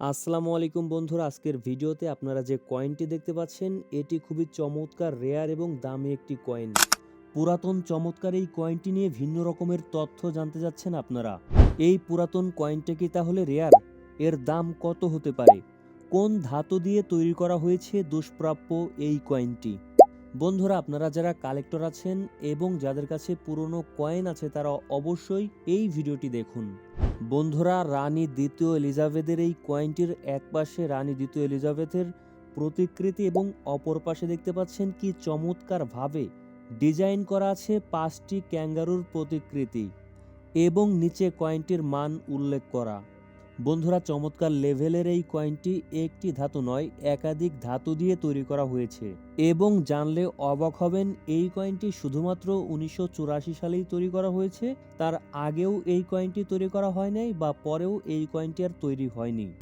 আসসালামু আলাইকুম বন্ধুরা, আজকের ভিডিওতে আপনারা যে কয়েনটি দেখতে পাচ্ছেন, এটি খুবই চমৎকার, রেয়ার এবং দামি একটি কয়েন। পুরাতন চমৎকার এই কয়েনটি নিয়ে ভিন্ন রকমের তথ্য জানতে যাচ্ছেন আপনারা। এই পুরাতন কয়েনটা কি তাহলে রেয়ার? এর দাম কত হতে পারে? কোন ধাতু দিয়ে তৈরি করা হয়েছে দুষ্প্রাপ্য এই কয়েনটি? বন্ধুরা, আপনারা যারা কালেক্টর আছেন এবং যাদের কাছে পুরনো কয়েন আছে, তারা অবশ্যই এই ভিডিওটি দেখুন। বন্ধুরা, রানী দ্বিতীয় এলিজাবেথের এই কয়েনটির এক পাশে রানী দ্বিতীয় এলিজাবেথের প্রতিকৃতি এবং অপর পাশে দেখতে পাচ্ছেন কি চমৎকারভাবে ডিজাইন করা আছে পাঁচটি ক্যাঙ্গারুর প্রতিকৃতি এবং নিচে কয়েনটির মান উল্লেখ করা। বন্ধুরা, চমৎকার লেভেলের এই কয়েনটি একটি ধাতু নয়, একাধিক ধাতু দিয়ে তৈরি করা হয়েছে। এবং জানলে অবাক হবেন, এই কয়েনটি শুধুমাত্র উনিশশো চুরাশি সালেই তৈরি করা হয়েছে। তার আগেও এই কয়েনটি তৈরি করা হয় নাই বা পরেও এই কয়েনটি আর তৈরি হয়নি।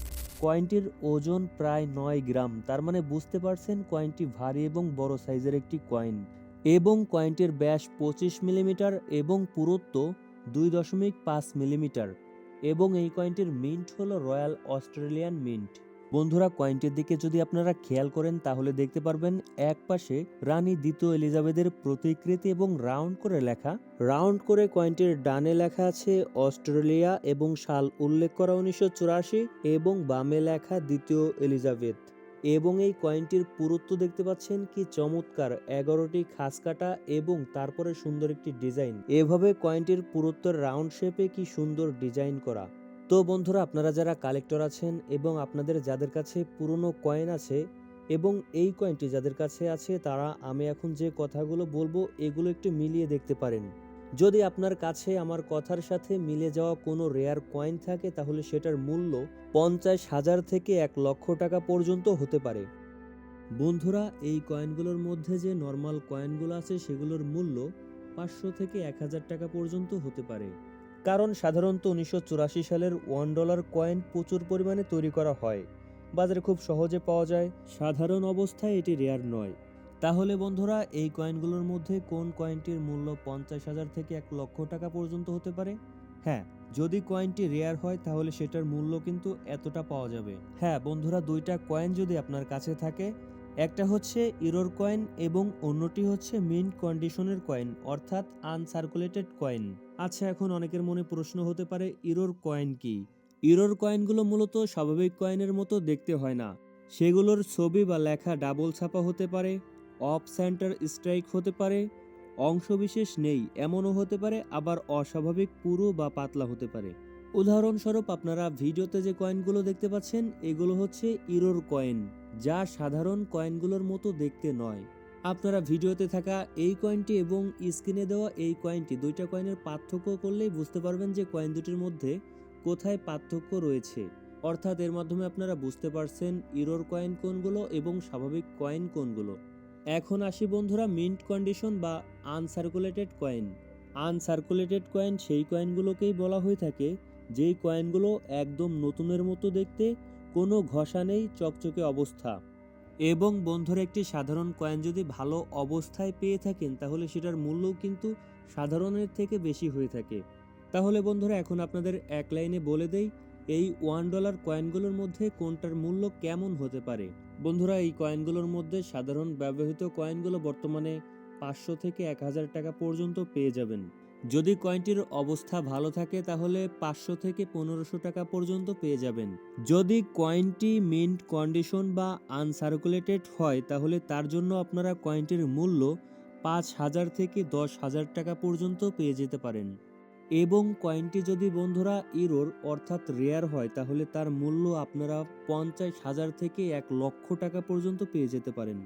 কয়েনটির ওজন প্রায় নয় গ্রাম, তার মানে বুঝতে পারছেন কয়েনটি ভারী এবং বড় সাইজের একটি কয়েন। এবং কয়েনটির ব্যাস পঁচিশ মিলিমিটার এবং পুরুত্ব দুই দশমিক পাঁচ মিলিমিটার। এবং এই কয়েনটির মিন্ট হলো রয়্যাল অস্ট্রেলিয়ান মিন্ট। বন্ধুরা, কয়েনটির দিকে যদি আপনারা খেয়াল করেন, তাহলে দেখতে পারবেন এক পাশে রানী দ্বিতীয় এলিজাবেথের প্রতিকৃতি এবং রাউন্ড করে লেখা। রাউন্ড করে কয়েনটির ডানে লেখা আছে অস্ট্রেলিয়া এবং সাল উল্লেখ করা উনিশশো চুরাশি এবং বামে লেখা দ্বিতীয় এলিজাবেথ। এবং এই কয়েনটির পুরুত্ব দেখতে পাচ্ছেন কি চমৎকার, এগারোটি খাস কাটা এবং তারপরে সুন্দর একটি ডিজাইন। এভাবে কয়েনটির পুরুত্বের রাউন্ড শেপে কি সুন্দর ডিজাইন করা। তো বন্ধুরা, আপনারা যারা কালেক্টর আছেন এবং আপনাদের যাদের কাছে পুরনো কয়েন আছে এবং এই কয়েনটি যাদের কাছে আছে, তারা আমি এখন যে কথাগুলো বলব, এগুলো একটু মিলিয়ে দেখতে পারেন। যদি আপনার কাছে আমার কথার সাথে মিলে যাওয়া কোনো রেয়ার কয়েন থাকে, তাহলে সেটার মূল্য পঞ্চাশ হাজার থেকে এক লক্ষ টাকা পর্যন্ত হতে পারে। বন্ধুরা, এই কয়েনগুলোর মধ্যে যে নর্মাল কয়েনগুলো আছে, সেগুলোর মূল্য পাঁচশো থেকে এক হাজার টাকা পর্যন্ত হতে পারে। কারণ সাধারণত উনিশশো চুরাশি সালের ওয়ান ডলার কয়েন প্রচুর পরিমাণে তৈরি করা হয়। বাজারে খুব সহজে পাওয়া যায়। সাধারণ অবস্থায় এটি রেয়ার নয়। তাহলে বন্ধুরা, এই কয়েনগুলোর মধ্যে কোন কয়েনটির মূল্য পঞ্চাশ হাজার থেকে এক লক্ষ টাকা পর্যন্ত হতে পারে? হ্যাঁ যদি কয়েনটি রেয়ার হয়, তাহলে সেটার মূল্য কিন্তু এতটা পাওয়া যাবে। হ্যাঁ বন্ধুরা, দুইটা কয়েন যদি আপনার কাছে থাকে, একটা হচ্ছে ইরোর কয়েন এবং অন্যটি হচ্ছে মিন্ট কন্ডিশনের কয়েন, অর্থাৎ আনসার্কুলেটেড কয়েন। আচ্ছা এখন অনেকের মনে প্রশ্ন হতে পারে, ইরোর কয়েন কি? ইরোর কয়েনগুলো মূলত স্বাভাবিক কয়েনের মতো দেখতে হয় না। সেগুলোর ছবি বা লেখা ডাবল ছাপা হতে পারে। অফ সেন্টার স্ট্রাইক হতে পারে, অংশবিশেষ নেই, এমনও হতে পারে, আবার অস্বাভাবিক, পুরো বা পাতলা হতে পারে। উদাহরণস্বরূপ আপনারা ভিডিওতে যে কয়েনগুলো দেখতে পাচ্ছেন, এগুলো হচ্ছে ইরোর কয়েন, যা সাধারণ কয়েনগুলোর মতো দেখতে নয়। আপনারা ভিডিওতে থাকা এই কয়েনটি এবং স্ক্রিনে দেওয়া এই কয়েনটি, দুইটা কয়েনের পার্থক্য করলেই বুঝতে পারবেন যে কয়েন দুটির মধ্যে কোথায় পার্থক্য রয়েছে। অর্থাৎ এর মাধ্যমে আপনারা বুঝতে পারছেন ইরোর কয়েন কোনগুলো এবং স্বাভাবিক কয়েন কোনগুলো। এখন আসি বন্ধুরা মিন্ট কন্ডিশন বা আনসার্কুলেটেড কয়েন। আনসার্কুলেটেড কয়েন সেই কয়েনগুলোকেই বলা হয়ে থাকে, যেই কয়েনগুলো একদম নতুনের মতো দেখতে, কোনো ঘষা নেই, চকচকে অবস্থা। এবং বন্ধুরা একটি সাধারণ কয়েন যদি ভালো অবস্থায় পেয়ে থাকেন, তাহলে সেটার মূল্যও কিন্তু সাধারণের থেকে বেশি হয়ে থাকে। তাহলে বন্ধুরা এখন আপনাদের এক লাইনে বলে দেই এই ওয়ান ডলার কয়েনগুলোর মধ্যে কোনটার মূল্য কেমন হতে পারে? বন্ধুরা, এই কয়েনগুলোর মধ্যে সাধারণ ব্যবহৃত কয়েনগুলো বর্তমানে পাঁচশো থেকে এক হাজার টাকা পর্যন্ত পেয়ে যাবেন। যদি কয়েনটির অবস্থা ভালো থাকে, তাহলে পাঁচশো থেকে পনেরোশো টাকা পর্যন্ত পেয়ে যাবেন। যদি কয়েনটি মিন্ট কন্ডিশন বা আনসার্কুলেটেড হয়, তাহলে তার জন্য আপনারা কয়েনটির মূল্য পাঁচ হাজার থেকে দশ হাজার টাকা পর্যন্ত পেয়ে যেতে পারেন। এবং কয়েনটি যদি বন্ধুরা ইরোর অর্থাৎ রেয়ার হয়, তাহলে তার মূল্য আপনারা পঞ্চাশ হাজার থেকে এক লক্ষ টাকা পর্যন্ত পেয়ে যেতে পারেন।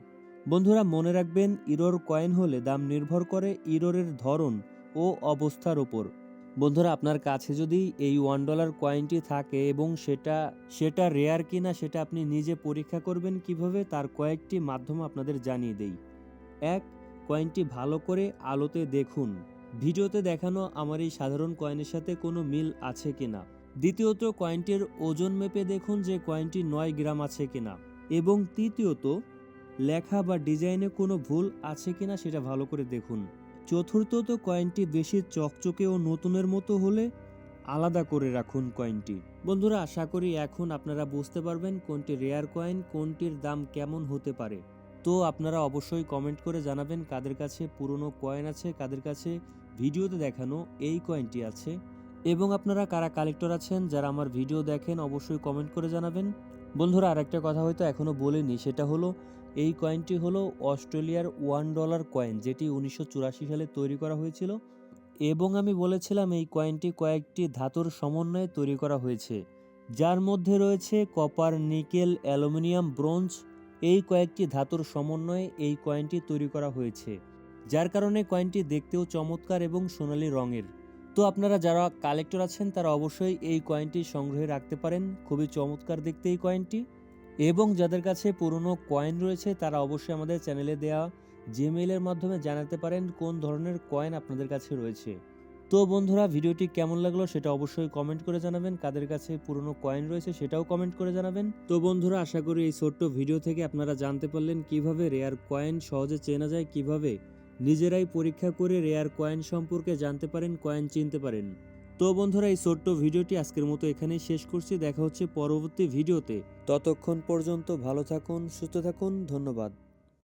বন্ধুরা, মনে রাখবেন, ইরোর কয়েন হলে দাম নির্ভর করে ইরোরের ধরন ও অবস্থার ওপর। বন্ধুরা, আপনার কাছে যদি এই ওয়ান ডলার কয়েনটি থাকে এবং সেটা সেটা রেয়ার কিনা সেটা আপনি নিজে পরীক্ষা করবেন কীভাবে, তার কয়েকটি মাধ্যম আপনাদের জানিয়ে দেই। এক, কয়েনটি ভালো করে আলোতে দেখুন। ভিডিওতে দেখানো আমার এই সাধারণ কয়েনের সাথে কোনো মিল আছে কিনা? দ্বিতীয়ত কয়েনটির ওজন মেপে দেখুন যে কয়েনটি নয় গ্রাম আছে কিনা। এবং তৃতীয়ত, লেখা বা ডিজাইনে কোনো ভুল আছে কিনা সেটা ভালো করে দেখুন। চতুর্থত কয়েনটি বেশি চকচকে ও নতুনের মতো হলে আলাদা করে রাখুন কয়েনটি বন্ধুরা, আশা করি এখন আপনারা বুঝতে পারবেন কোনটি রেয়ার কয়েন কোনটির দাম কেমন হতে পারে। তো আপনারা অবশ্যই কমেন্ট করে জানাবেন কাদের কাছে পুরনো কয়েন আছে, কাদের কাছে ভিডিওতে দেখানো এই কয়েনটি আছে এবং আপনারা কারা কালেক্টর আছেন, যারা আমার ভিডিও দেখেন অবশ্যই কমেন্ট করে জানাবেন। বন্ধুরা, আরেকটা কথা হয়তো এখনও বলিনি, সেটা হলো এই কয়েনটি হলো অস্ট্রেলিয়ার ওয়ান ডলার কয়েন যেটি উনিশশো চুরাশি সালে তৈরি করা হয়েছিল এবং আমি বলেছিলাম এই কয়েনটি কয়েকটি ধাতুর সমন্বয়ে তৈরি করা হয়েছে। যার মধ্যে রয়েছে কপার নিকেল অ্যালুমিনিয়াম ব্রোঞ্জ এই কয়েকটি ধাতুর সমন্বয়ে এই কয়েনটি তৈরি করা হয়েছে। যার কারণে কয়েনটি দেখতেও চমৎকার এবং সোনালি রঙের। তো আপনারা যারা কালেক্টর আছেন, তারা অবশ্যই এই কয়েনটি সংগ্রহে রাখতে পারেন। খুবই চমৎকার দেখতে এই কয়েনটি। এবং যাদের কাছে পুরনো কয়েন রয়েছে, তারা অবশ্যই আমাদের চ্যানেলে দেওয়া জিমেইলের মাধ্যমে জানাতে পারেন কোন ধরনের কয়েন আপনাদের কাছে রয়েছে। তো বন্ধুরা, ভিডিওটি কেমন লাগল সেটা অবশ্যই কমেন্ট করে জানাবেন। কাদের কাছে পুরনো কয়েন রয়েছে সেটাও কমেন্ট করে জানাবেন। তো বন্ধুরা, আশা করি এই ছোট্ট ভিডিও থেকে আপনারা জানতে পারলেন কীভাবে রেয়ার কয়েন সহজে চেনা যায়, কীভাবে নিজেরাই পরীক্ষা করে রেয়ার কয়েন সম্পর্কে জানতে পারেন, কয়েন চিনতে পারেন। তো বন্ধুরা, এই ছোট্ট ভিডিওটি আজকের মতো এখানেই শেষ করছি। দেখা হচ্ছে পরবর্তী ভিডিওতে। ততক্ষণ পর্যন্ত ভালো থাকুন, সুস্থ থাকুন, ধন্যবাদ।